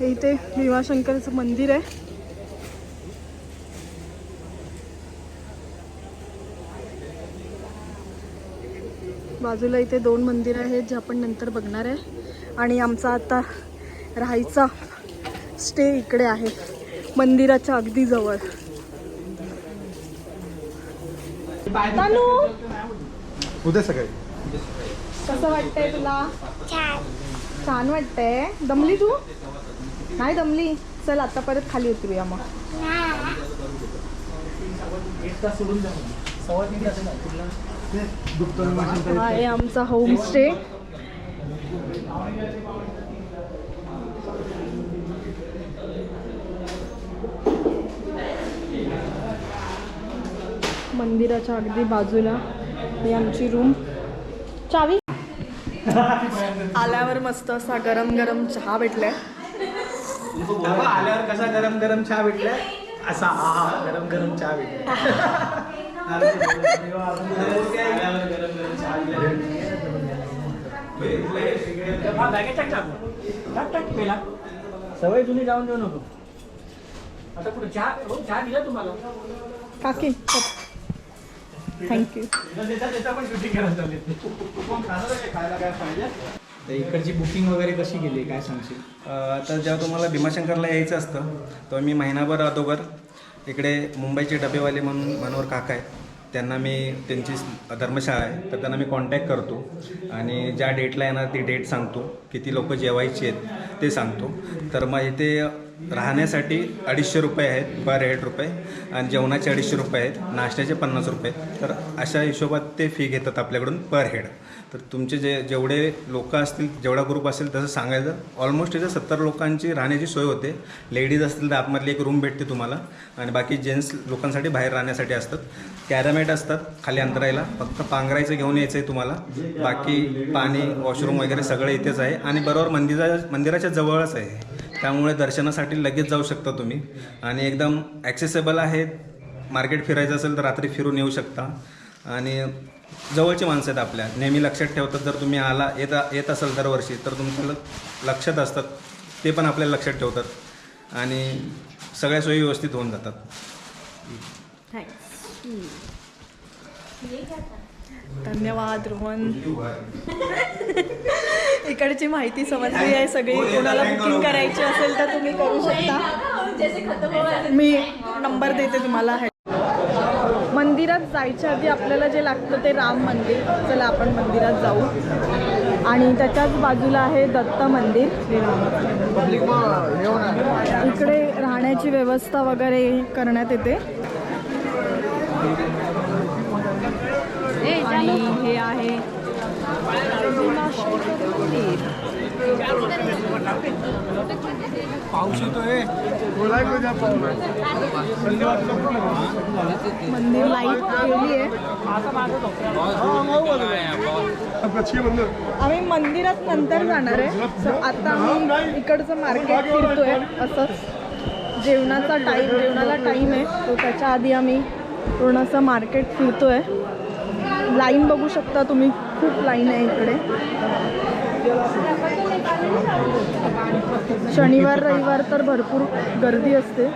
हे इथे भीमाशंकरचं मंदिर आहे. बाजूला इथे दोन मंदिर आहेत जे आपण नंतर बघणार आहे. आणि आमचा आता राहायचा स्टे इकडे आहे मंदिराच्या अगदी जवळ. उद्या सकाळी. कसं वाटतंय तुला? छान वाटतंय. दमली तू? नाही दमली? चल आता परत खाली उतरूया मग. हा आहे आमचा होमस्टे मंदिराच्या अगदी बाजूला ही आमची रूम चावी? आल्यावर मस्त असा गरम गरम चहा भेटलाय. आल्यावर कसा गरम गरम चहा भेटला असा हा हा गरम गरम चहा भेटला. आल्यावर गरम गरम चहा भेटला. सवय तुम्ही जाऊन देऊ नको. आता कुठे चहा हो, चहा दिला तुम्हाला? काकी थँक्यू देता देता पण शूटिंग करायला चालली. तर इकडची बुकिंग वगैरे कशी गेली काय सांगशील? तर जेव्हा तुम्हाला भीमाशंकरला यायचं असतं तेव्हा मी महिनाभर अगोदर इकडे मुंबईचे डबेवाले म्हणून मनोहर काका आहे त्यांना मी त्यांची धर्मशाळा आहे तर त्यांना मी कॉन्टॅक्ट करतो आणि ज्या डेटला येणार ती डेट सांगतो किती लोक जेवायची आहेत ते सांगतो. तर मग इथे राहण्यासाठी अडीचशे रुपये आहेत पर हेड रुपये आणि जेवणाचे अडीचशे रुपये आहेत नाश्त्याचे पन्नास रुपये. तर अशा हिशोबात ते फी घेतात आपल्याकडून पर हेड तर तुमचे जे जेवढे लोक असतील जेवढा ग्रुप असेल तसं सांगायचं ऑलमोस्ट इथे सत्तर लोकांची राहण्याची सोय होते. लेडीज असतील तर आतमधली एक रूम भेटते तुम्हाला. आणि बाकी जेंट्स लोकांसाठी बाहेर राहण्यासाठी असतात. कॅरामेट असतात खाली अंतरायला. फक्त पांघरायचं घेऊन यायचं आहे तुम्हाला. बाकी पाणी वॉशरूम वगैरे सगळं इथेच आहे. आणि बरोबर मंदिरा मंदिराच्या जवळच आहे. त्यामुळे दर्शनासाठी लगेच जाऊ शकता तुम्ही. आणि एकदम ॲक्सेसेबल आहे. मार्केट फिरायचं असेल तर रात्री फिरून येऊ शकता. आणि जवळची माणसं आहेत आपल्या. नेहमी लक्षात ठेवतात जर तुम्ही आला येत येत असाल दरवर्षी तर तुमच्या लक्षात असतात. ते पण आपल्याला लक्षात ठेवतात. आणि सगळ्या सोयी व्यवस्थित होऊन जातात. धन्यवाद रोहन. इकडची माहिती समजली आहे सगळी. कोणाला बुकिंग करायची असेल तर तुम्ही करू शकता. मी नंबर देते तुम्हाला. मंदिरात जायच्या आधी आपल्याला जे लागतं ते राम मंदिर. चला आपण मंदिरात जाऊ. आणि त्याच्याच बाजूला आहे दत्त मंदिर. इकडे राहण्याची व्यवस्था वगैरे करण्यात येते. आणि हे आहे. पाऊस येतोय. मंदिर लाइट गेली आहे. आम्ही मंदिरात नंतर जाणार आहे. आता आम्ही इकडचं मार्केट फिरतोय. असंच जेवणाचा टाईम जेवणाला टाईम आहे. तो त्याच्या आधी आम्ही पूर्ण असं मार्केट फिरतोय. लाईन बघू शकता तुम्ही. खूप लाईन आहे इकडे. शनिवार रविवार तर भरपूर गर्दी असते.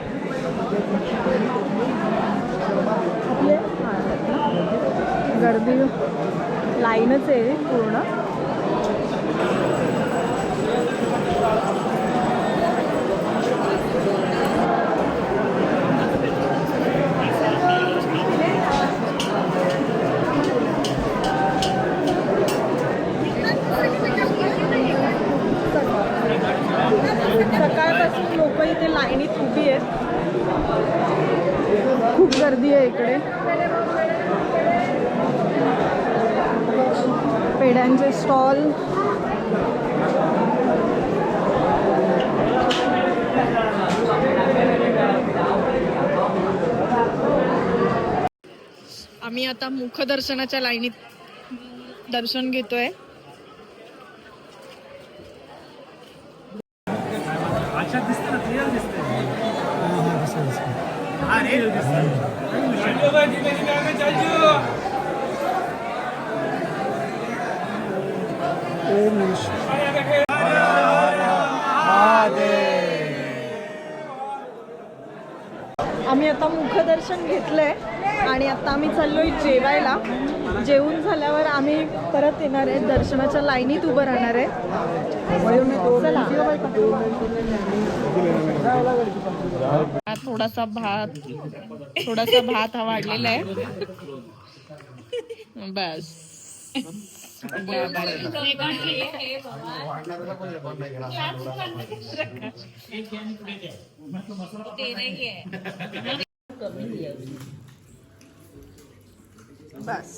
गर्दी लाईनच आहे पूर्ण. सकाळपासून लोक इथे लाईनीत उभी आहेत. खूप गर्दी आहे इकडे. पेड्यांचे स्टॉल. आम्ही आता मुखदर्शनाच्या लाईनीत दर्शन घेतोय अच्छा दिसतं ना क्लिअर दिसतंय हा आम्ही आता मुखदर्शन घेतलंय आणि आता आम्ही चाललोय जेवायला. जेवून झाल्यावर आम्ही परत येणार आहे. दर्शनाच्या लाईनीत उभं राहणार आहे. चला. थोडासा भात थोडासा भात हा वाढलेला आहे. बस. बस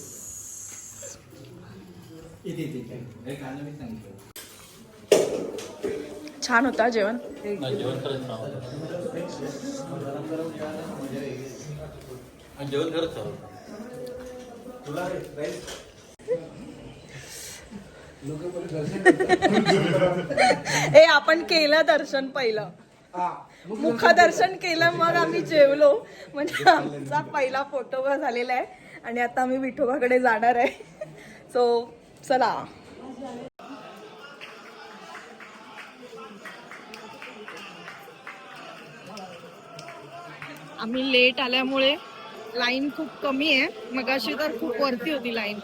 छान होता जेवण? जेवण ए आपण केलं दर्शन पहिलं. मुखदर्शन केलं. मग आम्ही जेवलो. म्हणजे आमचा पहिला फोटो झालेला आहे. आणि आता आम्ही विठोबाकडे जाणार आहे. सो चला. आम्ही लेट आल्यामुळे लाईन खूप कमी आहे. मग अशी तर खूप वरती होती लाईन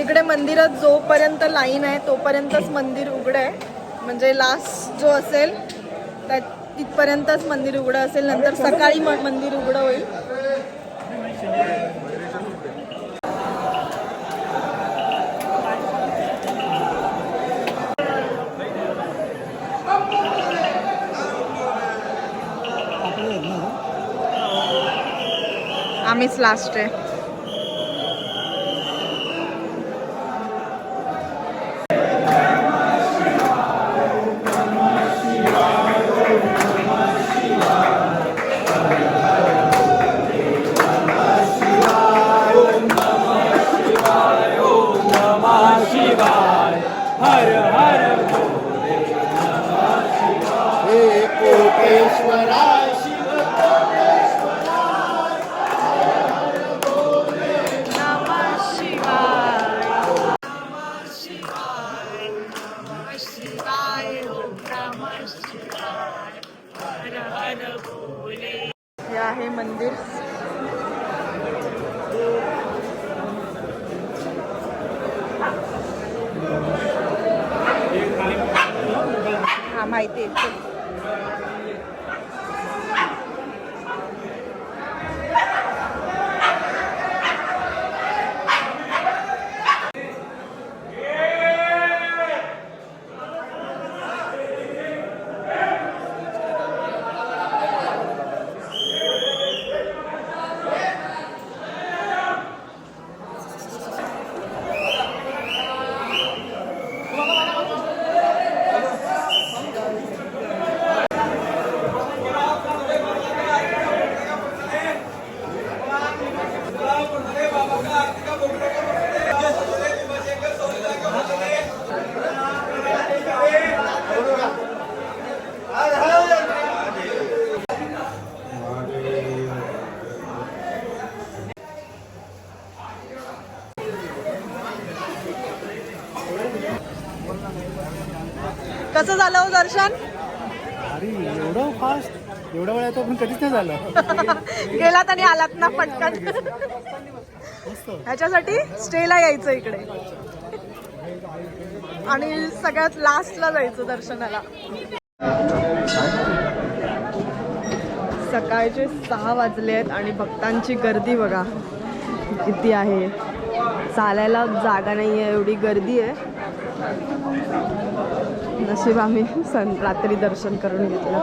इकडे मंदिरात जोपर्यंत लाईन आहे तोपर्यंतच मंदिर उघडं आहे. म्हणजे लास्ट जो असेल त्या तिथपर्यंतच मंदिर उघडं असेल नंतर सकाळी मग मंदिर उघडं होईल. आम्हीच लास्ट आहे. हे मंदिर. हा माहिती आहे. कसं झालं हो दर्शन? अरे एवढं फास्ट एवढा वेळ येतो पण कधीच नाही झालं. गेलात आणि आलात ना पटकन. ह्याच्यासाठी स्टेला यायचं इकडे. आणि सगळ्यात लास्टला जायचं दर्शनाला. सकाळचे सहा वाजले आहेत आणि भक्तांची गर्दी बघा. किती आहे. चालायला जागा नाही आहे एवढी गर्दी आहे. नशीब आम्ही सं रात्री दर्शन करून घेतलं.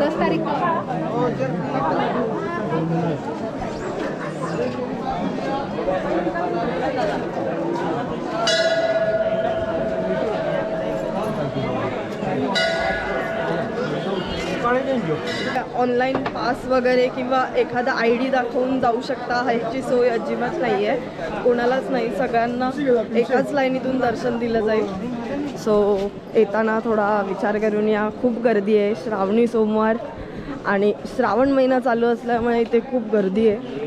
दस तारीख ऑनलाईन पास वगैरे किंवा एखादा आय डी दाखवून जाऊ शकता ह्याची सोय अजिबात नाही आहे कोणालाच नाही. सगळ्यांना एकाच लाईनीतून दर्शन दिलं जाईल. सो येताना थोडा विचार करून या. खूप गर्दी आहे. श्रावणी सोमवार आणि श्रावण महिना चालू असल्यामुळे इथे खूप गर्दी आहे.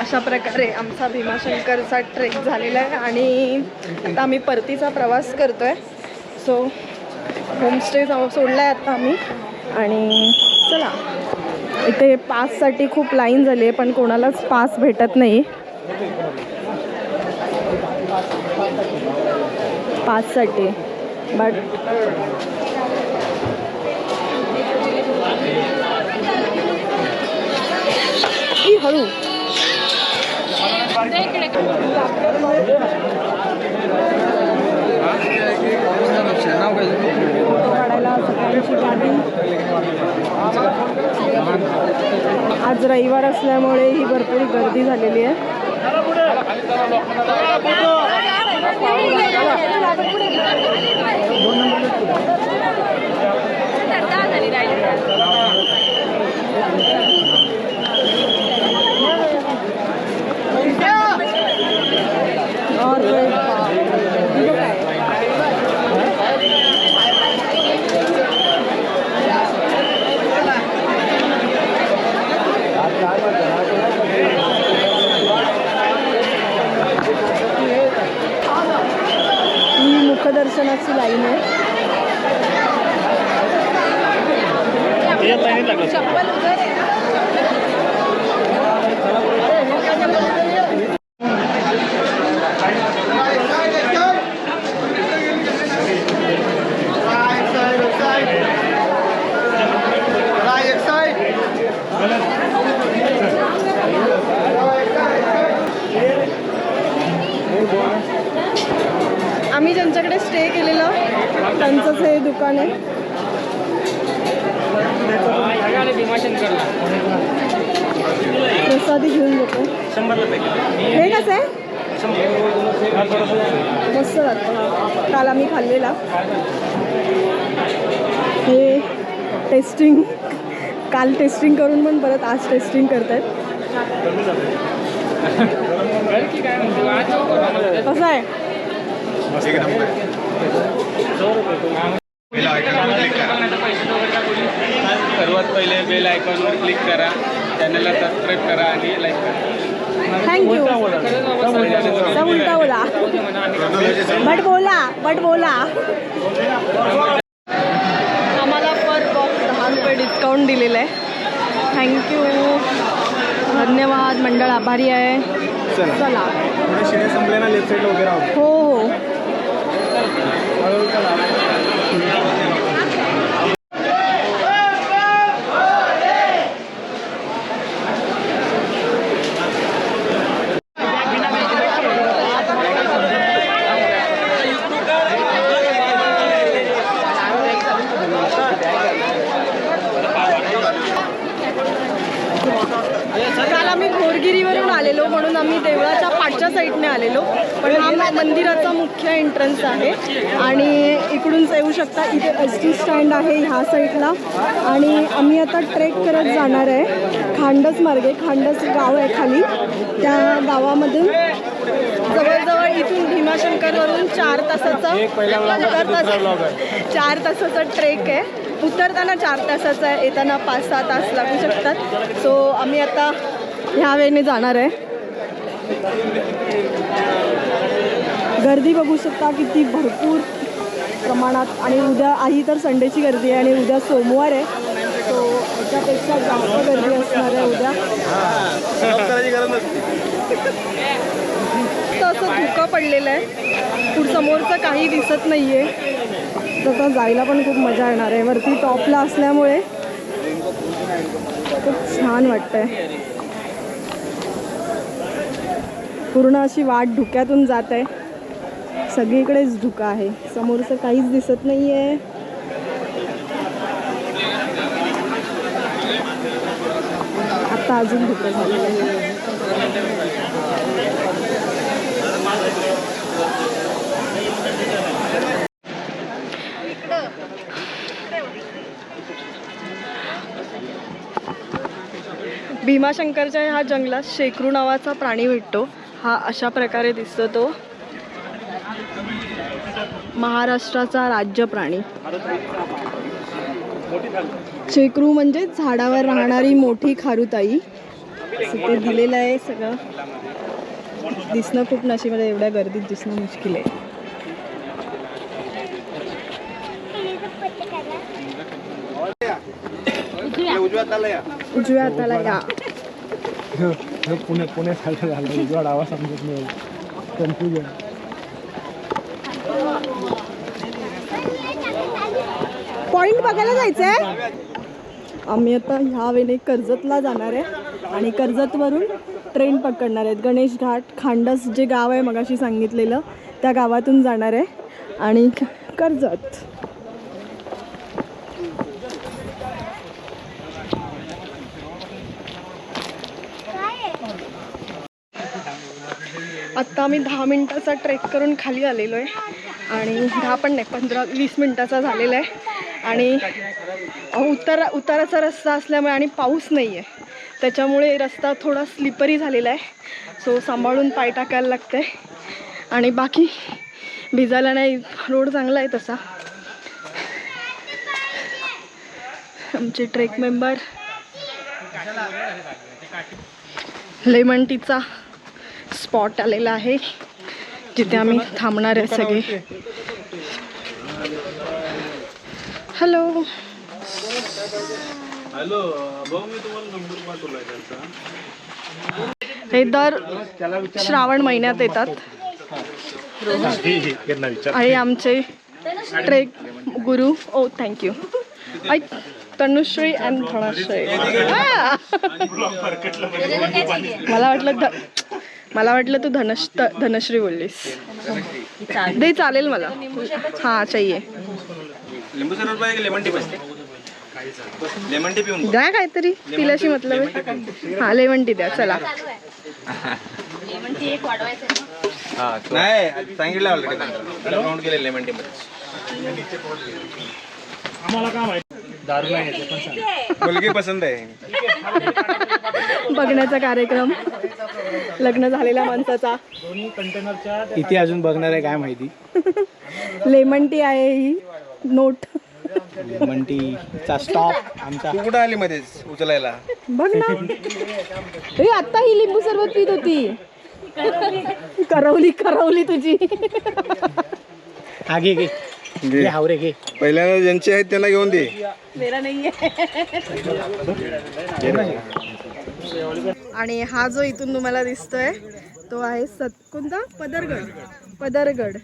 अशा प्रकारे आमचा भीमाशंकरचा ट्रेक झालेला आहे आणि आता आम्ही परतीचा प्रवास करतो आहे सो होमस्टे सोडला आहे आता आम्ही. आणि चला इथे पाससाठी खूप लाईन झाली आहे पण कोणालाच पास भेटत नाही. पाससाठी. बट हळू. आज रविवार असल्यामुळे ही भरपूर गर्दी झालेली आहे और इथं काय? ही मुखदर्शनाची लाईन आहे आम्ही ज्यांच्याकडे स्टे केलेलं त्यांचंच हे दुकान आहे. प्रसादी घेऊन जातो. हे कसं आहे? मस्त लागतं. काल आम्ही खाल्लेला. हे टेस्टिंग काल टेस्टिंग करून पण परत आज टेस्टिंग करतायत. कसं आहे? सर्वात पहिले बेल आयकॉनवर क्लिक करा. चॅनलला सबस्क्राईब करा आणि लाईक करा. थँक्यू सब उलटा बोला. बट बोला बट बोला. आम्हाला पर बॉक्स दहा रुपये डिस्काउंट दिलेलं आहे थँक्यू धन्यवाद मंडळ. आभारी आहे. चला. शिणे संपले ना लेफ्ट साईड वगैरे आहोत हो हो. काल आम्ही घोरगिरीवरून आलेलो म्हणून आम्ही देवळाच्या पाठच्या साईडने आलेलो. पण हा मंदिराचा मुख्य एंट्रन्स आहे. आणि इकडून येऊ शकता इथे एस टी स्टँड आहे ह्या साईडला आणि आम्ही आता ट्रेक करत जाणार आहे. खांडस मार्गे खांडस गाव आहे खाली. त्या गावामधून जवळजवळ इथून भीमाशंकरवरून चार तासाचा चार तासाचा ट्रेक आहे. उतरताना चार तासाचा आहे. येताना पाच सहा तास लागू शकतात. सो आम्ही आता ह्या वेळेने जाणार आहे. गर्दी बघू शकता किती भरपूर प्रमाणात. आणि उद्या आई तर संडेची गर्दी आहे आणि उद्या सोमवार आहे. सो याच्यापेक्षा जास्त गर्दी असणार आहे उद्या. असं धुकं पडलेलं आहे. पुढं समोरचं काही दिसत नाही आहे तर जायला पण खूप मजा येणार आहे. वरती टॉपला असल्यामुळे खूप छान वाटतंय. पूर्ण अशी वाट धुक्यातून जात आहे. सगळीकडेच धुका आहे. समोरचं काहीच दिसत नाही आहे आता अजून धुकं झालेलं आहे भीमाशंकरच्या ह्या जंगलात शेकरू नावाचा प्राणी भेटतो. हा अशा प्रकारे दिसतो तो. महाराष्ट्राचा राज्य प्राणी. चेकरू म्हणजे झाडावर राहणारी मोठी खारुताई. ते दिलेलं आहे सगळं. दिसणं खूप नशिबात एवढ्या गर्दीत दिसणं मुश्किल आहे. उजव्या हाताला या. पुणे पुणे झालं. उजवा डावा समजत नाही. कन्फ्युजन पॉइंट बघायला जायचं आहे आम्ही आता ह्या वेळेने कर्जतला जाणार आहे. आणि कर्जतवरून ट्रेन पकडणार आहेत. गणेश घाट खांडस जे गाव आहे मगाशी सांगितलेलं त्या गावातून जाणार आहे. आणि कर्जत. आता आम्ही दहा मिनटाचा ट्रेक करून खाली आलेलो आहे. आणि दहा पण नाही पंधरा वीस मिनटाचा झालेला आहे. आणि उतारा उताराचा रस्ता असल्यामुळे आणि पाऊस नाही आहे. त्याच्यामुळे रस्ता थोडा स्लिपरी झालेला आहे. सो सांभाळून पाय टाकायला लागतं आहे आणि बाकी भिजायला नाही रोड चांगला आहे तसा. आमचे ट्रेक मेंबर लेमन टीचा स्पॉट आलेला आहे. जिथे आम्ही थांबणार आहे सगळे. हॅलो हे दर श्रावण महिन्यात येतात. आणि आमचे ट्रेक गुरु ओ थँक्यू ऐ तनुश्री अँड आ! मला वाटलं मला वाटलं तू धनश धनश्री बोललीस. दे चालेल मला. हां चाहिए. लिंबू सरबत पाहिजे लेमन टी पाहिजे? लेमन टी पिऊन द्या काहीतरी. पिल्याशी मतलब आहे. हां लेमन टी द्या चला. नाही सांगितलं ऑलरेडी काउंट केले लेमन टी मध्ये. दारू नाही येते पण सांग. मुलगी पसंत आहे. बघण्याचा कार्यक्रम. लग्न झालेल्या माणसाचा. किती अजून बघणार आहे काय माहिती. लेमन टी आहे ही. नोट. मंटीचा स्टॉप आमचा. तू कुठं आली मध्येच उचलायला? बघ ना. ए आता ही लिंबू सरबत पीत होती. करवली करवली तुझी. हा घे घे. घे हावरे घे. पहिल्यांदा ज्यांचे आहेत त्यांना घेऊन दे. मेरा नाही आणि हा जो इथून तुम्हाला दिसतोय तो आहे सत कोणता? पदरगड. पदरगड.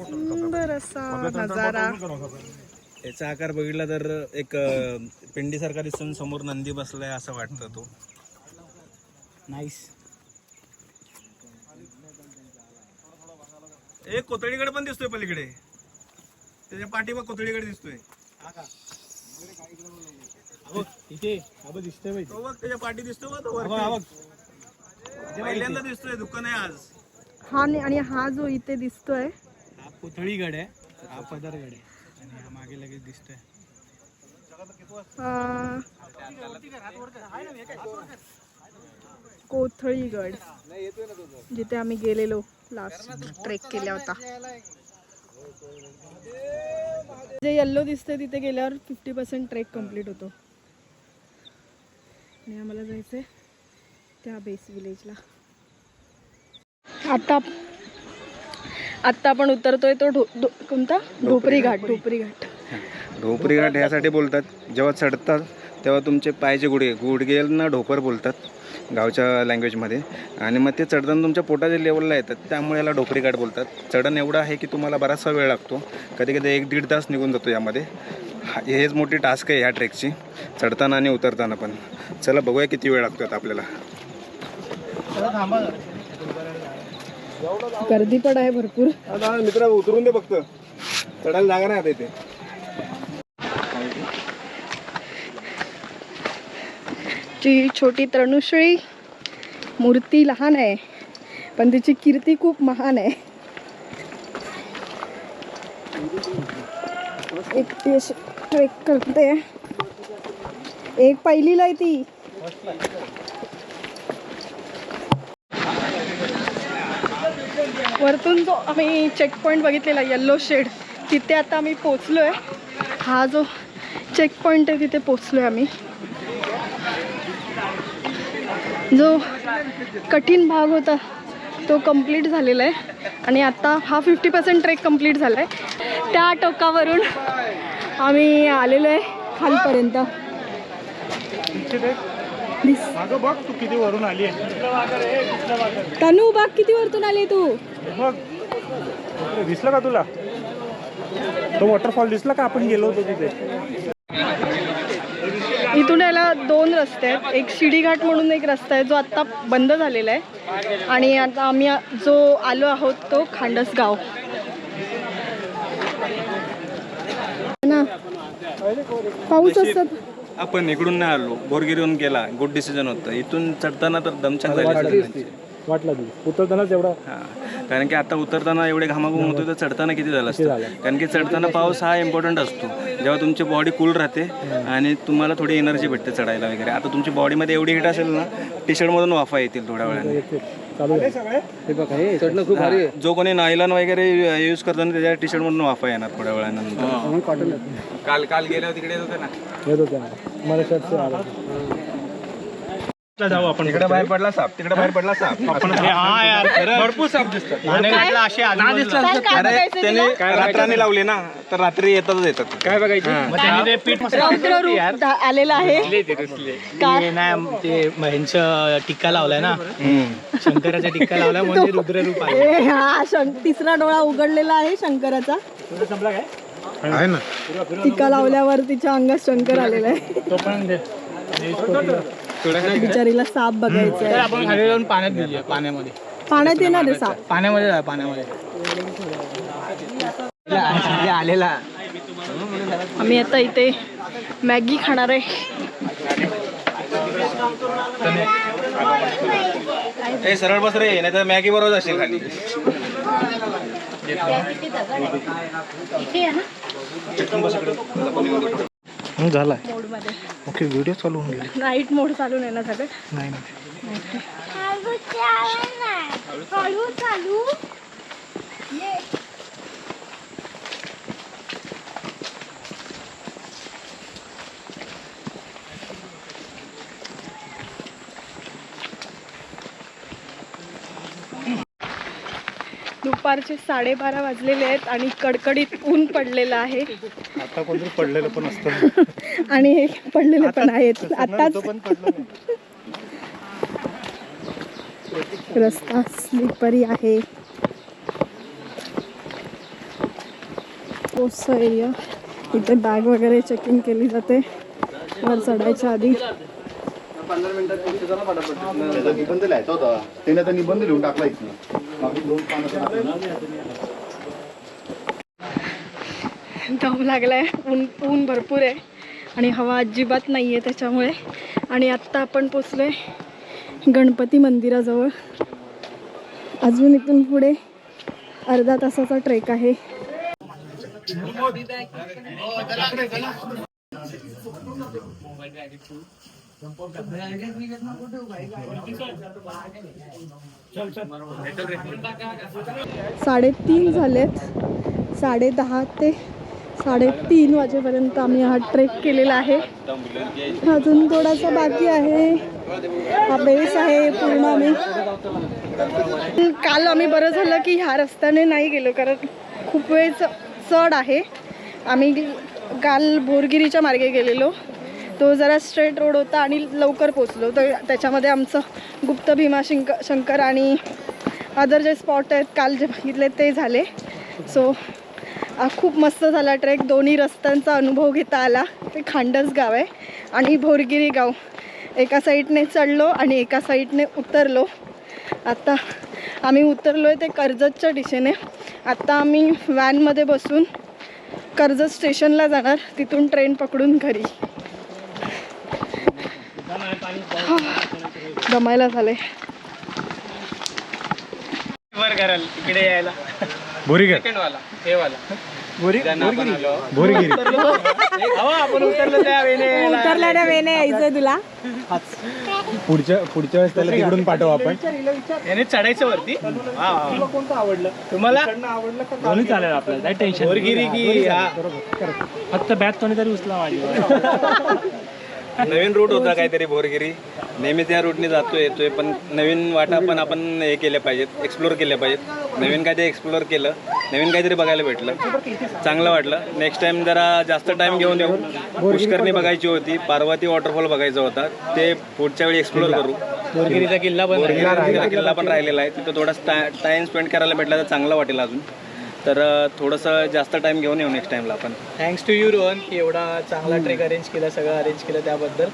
सुंदर असा नजारा. याचा आकार बघितला तर एक अं, पिंडीसारखा दिसून समोर नंदी बसलाय असं वाटतं तो. नाईस एक कोतळीकडे पण दिसतोय पलीकडे. त्याच्या पाठीमाग कोतळीकडे दिसतोय. इथे अबे दिसतंय बाई. तो बघ त्याच्या पाठी दिसतोय बघ तो बघ, वरती. बघ. पहिल्यांदा दिसतोय दुःख नाही आज. हा ने- आणि हा जो इथे दिसतोय. हा पुतळीगड आहे हा पदरगड आहे. आणि हा मागे लगेच दिसतोय. अं, कोथळीगड जिथे आम्ही गेलेलो. लास्ट ट्रेक केला होता. जे येल्लो दिसते तिथे गेल्यावर फिफ्टी पर्सेंट ट्रेक कंप्लीट होतो. आणि आम्हाला जायचंय त्या बेस विलेजला आता आत्ता आपण उतरतोय तो ढो कोणता? ढोपरी घाट ढोपरी. घाट. ढोपरी घाट ह्यासाठी बोलतात जेव्हा चढतात तेव्हा तुमचे पायाचे गुडघे गुडघेंना ढोपर बोलतात. गावच्या लँग्वेजमध्ये आणि मग ते चढताना तुमच्या पोटाच्या लेवलला येतात. त्यामुळे याला ढोपरी घाट बोलतात. चढण एवढं आहे की तुम्हाला बराचसा वेळ लागतो. कधी कधी एक दीड तास निघून जातो यामध्ये. हा- हेच मोठी टास्क आहे ह्या ट्रेकची चढताना आणि उतरताना पण. चला बघूया किती वेळ लागतो आता आपल्याला. गर्दी पण आहे भरपूर. मित्र उतरून दे फक्त. चढायला जागा नाही आता इथे. जी छोटी तरणुश्री मूर्ती लहान आहे पण तिची कीर्ती खूप महान आहे. एकटी अशी ट्रेक करते. एक पहिलीला आहे ती. वरतून जो आम्ही चेक पॉईंट बघितलेला येल्लो शेड तिथे आता आम्ही पोचलो आहे हा जो चेक पॉईंट आहे तिथे पोचलो आहे आम्ही. जो कठीण भाग होता तो कंप्लीट झालेला आहे. आणि आता हा फिफ्टी पर्सेंट ट्रेक कंप्लीट झाला आहे त्या टोकावरून आम्ही आलेलो आहे खालपर्यंत. बघ तू किती वरून आली तनू बाग किती वरतून आली तू. बघ. दिसलं का तुला? तो वॉटरफॉल दिसला का आपण गेलो होतो तिथे? इथून यायला दोन रस्ते आहेत. एक शिडीघाट म्हणून एक रस्ता आहे जो आत्ता बंद झालेला आहे. आणि आता आम्ही जो आलो आहोत तो खांडस गाव. ना? पाऊस असतात आपण इकडून नाही आलो. बोरगिरीहून गेला. गुड डिसिजन होतं. इथून चढताना तर दमछाक झाली. वाटला उतरतानाच एवढा हा. कारण की आता उतरताना एवढे घामाघूम होतो तर चढताना किती झालं असतं? कारण की चढताना पाऊस हा इम्पॉर्टंट असतो. जेव्हा तुमची बॉडी कूल राहते आणि तुम्हाला थोडी एनर्जी भेटते चढायला वगैरे. आता तुमची बॉडीमध्ये एवढी हिट असेल ना टी शर्टमधून वाफा येतील थोड्या वेळाने. चालू आहे. हा, जो कोणी नायलॉन वगैरे यूज करतो ना त्याच्या टी शर्टमधून वाफा येणार थोड्या वेळानंतर काल काल गेल्यावर तिकडे येत होते ना? येत होते मला शर्ट जाऊ आपण तिकडे बाहेर पडला साप तिकडे बाहेर पडला साप. भरपूर साप दिसतात. अरे त्याने रात्राने लावली ना तर रात्री येतातच येतात. काय बघायचं? रौद्र रूप आलेला आहे. ते ह्यांचं टिक्का लावलाय ना. शंकराचा टिक्का लावलाय म्हणजे रुद्ररूप आहे. ए, हा तिसरा डोळा उघडलेला आहे शंकराचा. आहे ना. टिका लावल्यावर तिच्या अंगात शंकर आलेला आहे. तो पण दे बिचारीला साप बघायचा आहे आपण खाली जाऊन पाण्यात पाण्यामध्ये. पाण्यात येणार आहे साप. पाण्यामध्ये जा पाण्यामध्ये. आलेला आम्ही आता इथे मॅगी खाणार आहे. ए सरळ बस रे नाही तर मॅगी बरोबर असेल खाली. झाला मोडमध्ये ओके व्हिडिओ चालू होऊन गेले. नाईट मोड चालू नाही ना सगळं? नाही नाही. दुपारचे साडेबारा वाजलेले आहेत आणि कडकडीत ऊन पडलेलं आहे. आता कोणतरी पडलेलं पण असतं. आणि हे पडलेले पण आहेत. आताच तो पण पडलं नाही. रस्ता स्लिपरी आहे. एरिया इथे बॅग वगैरे चेकिंग केली जाते. वर चढायच्या आधी. लिहायचा होता. त्याने आता निबंध लिहून टाकला इथनं. दम लागलाय. ऊन ऊन भरपूर आहे. आणि हवा अजिबात नाही आहे त्याच्यामुळे. आणि आत्ता आपण पोचलोय गणपती मंदिराजवळ. अजून इथून पुढे अर्धा तासाचा ट्रेक आहे. साडेतीन झालेत. साडे दहा ते साडेतीन वाजेपर्यंत आम्ही हा ट्रेक केलेला आहे. अजून थोडासा बाकी आहे. हा बेस आहे पूर्ण आम्ही. काल आम्ही बरं झालं की ह्या रस्त्याने नाही गेलो कारण खूप वेळ च- चढ आहे. आम्ही काल बोरगिरीच्या मार्गे गेलेलो. तो जरा स्ट्रेट रोड होता आणि लवकर पोचलो तर त्याच्यामध्ये आमचं गुप्त भीमा शिंक शंकर आणि अदर जे स्पॉट आहेत काल जे बघितले ते झाले. सो खूप मस्त झाला ट्रेक दोन्ही रस्त्यांचा अनुभव घेता आला. ते खांडस गाव आहे आणि भोरगिरी गाव. एका साईडने चढलो आणि एका साईडने उतरलो. आत्ता आम्ही उतरलो आहे ते कर्जतच्या दिशेने. आत्ता आम्ही व्हॅनमध्ये बसून कर्जत स्टेशनला जाणार. तिथून ट्रेन पकडून घरी. दमायला झाले वर कराल इकडे यायला. बोरीगर सेकंड वाला हे वाला बोरी ज्यांना आपण आलो बोरीगिरी आपण उतरलो त्या वेने यायचंय तुला. पुढच्या पुढच्या वेळेस त्याला तिकडून पाठवू आपण. याने चढायचं वरती. कोणतं आवडलं तुम्हाला? आवडलं का दोन्ही चालेल आपल्याला. काय टेन्शन बोरगिरी की फक्त बॅग कोणीतरी उचला माझी नवीन रूट होता काहीतरी भोरगिरी नेहमी त्या रूटने जातो येतोय पण नवीन वाटा पण आपण हे केल्या पाहिजेत एक्सप्लोर केल्या पाहिजेत. नवीन काहीतरी एक्सप्लोर केलं नवीन काहीतरी बघायला भेटलं. चांगलं वाटलं. नेक्स्ट टाइम जरा जास्त टाइम घेऊन येऊ. पुष्करणी बघायची होती. पार्वती वॉटरफॉल बघायचा होता. ते पुढच्या वेळी एक्सप्लोर करू. बोरगिरीचा किल्ला पण किल्ला पण राहिलेला आहे. तिथं थोडा टाइम स्पेंड करायला भेटला तर चांगलं वाटेल अजून. तर थोडंसं जास्त टाइम घेऊन येऊ नेक्स्ट टाइमला आपण. थँक्स टू यू रोहन की एवढा चांगला ट्रेक अरेंज केला सगळं अरेंज केलं त्याबद्दल.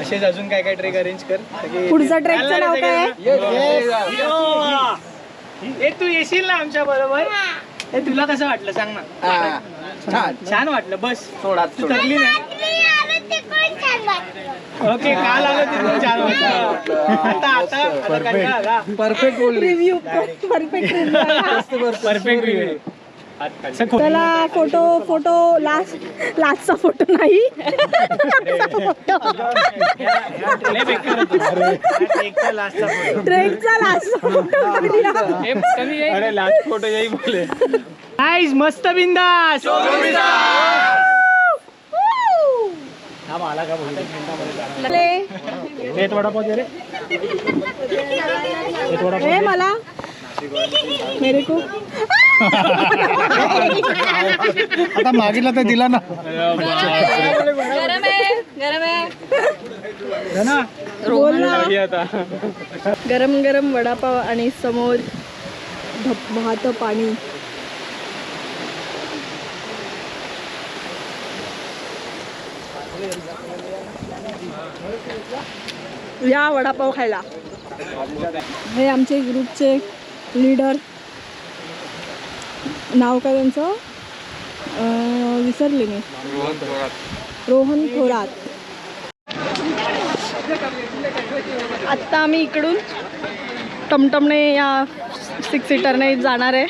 असेच अजून काय काय ट्रेक अरेंज कर? पुढचा ट्रेकचं नाव काय? आहे तू येशील ना आमच्या बरोबर? तुला कसं वाटलं? सांग ना. छान. वाटलं. बस. थोडा तू थकली नाही? ओके काल आलो तिथून आता आता आता. रिव्ह्यू परफेक्ट परफेक्ट रिव्ह्यू त्याला फोटो फोटो लास्ट लास्टचा फोटो नाही. ट्रेकचा लास्टचा फोटो अरे. लास्ट फोटो यही बोले. गाइस मस्त बिंदास. तेच वडापाव दे रे हे मला. मेरे को आता मागितला तर दिला ना. गरम आहे गरम आहे. बोल ना. गरम गरम वडापाव आणि समोर धबधबात पाणी. या वडापाव खायला. हे आमचे ग्रुपचे लीडर नाव काय त्यांचं? विसरले मी. रोहन थोरात. आत्ता आम्ही इकडून टमटमने या सिक्स सीटरने जाणार आहे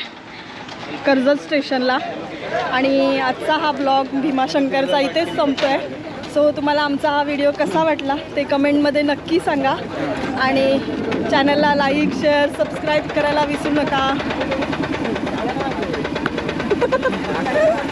कर्जत स्टेशनला आणि आजचा हा ब्लॉग भीमाशंकरचा इथेच संपतो आहे सो तुम्हाला आमचा हा व्हिडिओ कसा वाटला ते कमेंटमध्ये नक्की सांगा. आणि चॅनलला लाईक शेअर सबस्क्राईब करायला विसरू नका.